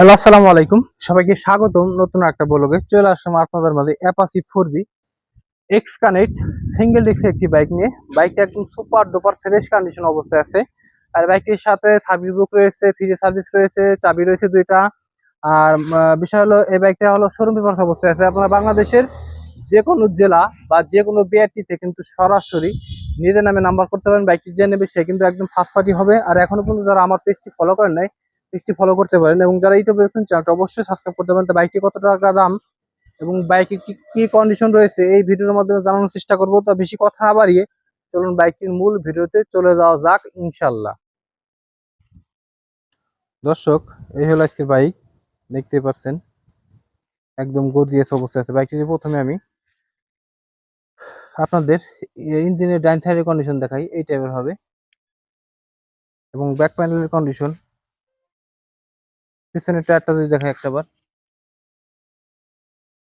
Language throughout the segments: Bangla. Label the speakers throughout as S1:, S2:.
S1: হ্যালো, আসসালামু আলাইকুম। সবাইকে স্বাগতম নতুন একটা ব্লগে। চলে আসলাম আপনাদের মাঝে Apache four V X connect single disc একটি বাইক নিয়ে। বাইকটা একদম সুপার ডুপার ফ্রেশ কন্ডিশন অবস্থায় আছে। আর বাইকটির সাথে সার্ভিস বুক রয়েছে ফ্রি সার্ভিস রয়েছে, চাবি রয়েছে দুইটা। আর বিষয় হলো, এই বাইকটা হলো শোরুম পেপার্স অবস্থায় আছে। আপনারা বাংলাদেশের যে কোনো জেলা বা যে কোনো বিআরটিতে কিন্তু সরাসরি নিজের নামে নাম্বার করতে পারেন। বাইকটি যে নেবে, সে কিন্তু একদম ফার্স্ট পার্টি হবে। আর এখনও পর্যন্ত যারা আমার পেজটি ফলো করেন নাই পেজটি ফলো করতে পারেন এবং যারা ইউটিউবে দেখছেন চ্যানেলটা অবশ্যই সাবস্ক্রাইব করতে পারেন। তো বাইকটি কত টাকা দাম এবং বাইকে কি কি কন্ডিশন রয়েছে এই ভিডিওর মাধ্যমে জানানোর চেষ্টা করব। তো বেশি কথা না বাড়িয়ে চলুন বাইকটির মূল ভিডিওতে চলে যাওয়া যাক ইনশাল্লাহ দর্শক, এই হলো আজকের বাইক। দেখতে পাচ্ছেন, একদম গর্জিয়াস অবস্থায় আছে। বাইকটি প্রথমে আমি আপনাদের ইঞ্জিনের ডাইন সাইডের কন্ডিশন দেখাই। এই টাইপের হবে। এবং ব্যাক প্যানেলের কন্ডিশন পিছনের টায়ারটা যদি দেখাই একটাবার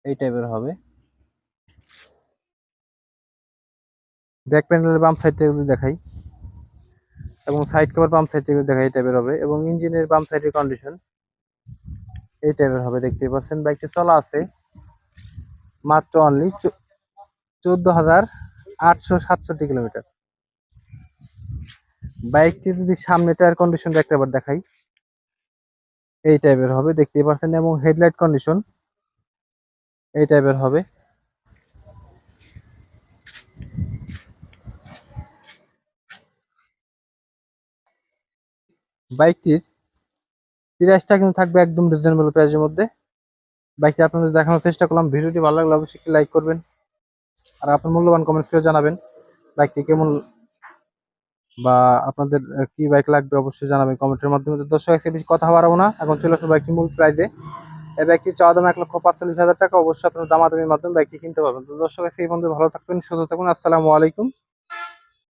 S1: এই টাইপের হবে। ব্যাক প্যানেলের বাম সাইড থেকে যদি দেখাই, এবং সাইড কভার বাম সাইড থেকে দেখাই, এই টাইপের হবে। এবং ইঞ্জিনের বাম সাইডের কন্ডিশন এই টাইপের হবে, দেখতেই পাচ্ছেন। বাইকটি চলা আছে মাত্র অনলি চোদ্দ হাজার আটশো সাতষট্টি কিলোমিটার। বাইকটি যদি সামনে টায়ার কন্ডিশনটা একটাবার দেখাই এই টাইপের হবে, দেখতেই পাচ্ছেন এবং হেডলাইট কন্ডিশন এই টাইপের হবে। বাইকটির প্রাইসটা কিন্তু থাকবে একদম রিজনেবল প্রাইসের মধ্যে। বাইকটি আপনাদের দেখানোর চেষ্টা করলাম, ভিডিওটি ভালো লাগলে অবশ্যই লাইক করবেন। আর আপনার মূল্যবান কমেন্টস করে জানাবেন, বাইকটি কেমন বা আপনাদের কি বাইক লাগবে অবশ্যই জানাবেন কমেন্টের মাধ্যমে। তো দর্শক, আজকে বেশি কথা বাড়াবো না। এখন চলে আসব বাইকটি মূল প্রাইজে এই বাইকটি চাওয়া দাম এক লক্ষ পাঁচচল্লিশ হাজার টাকা। অবশ্যই আপনার দামাদামির মাধ্যমে বাইকটি কিনতে পারবেন। তো দর্শক, আজকে এই বন্ধু ভালো থাকবেন, সুস্থ থাকুন। আসসালামু আলাইকুম।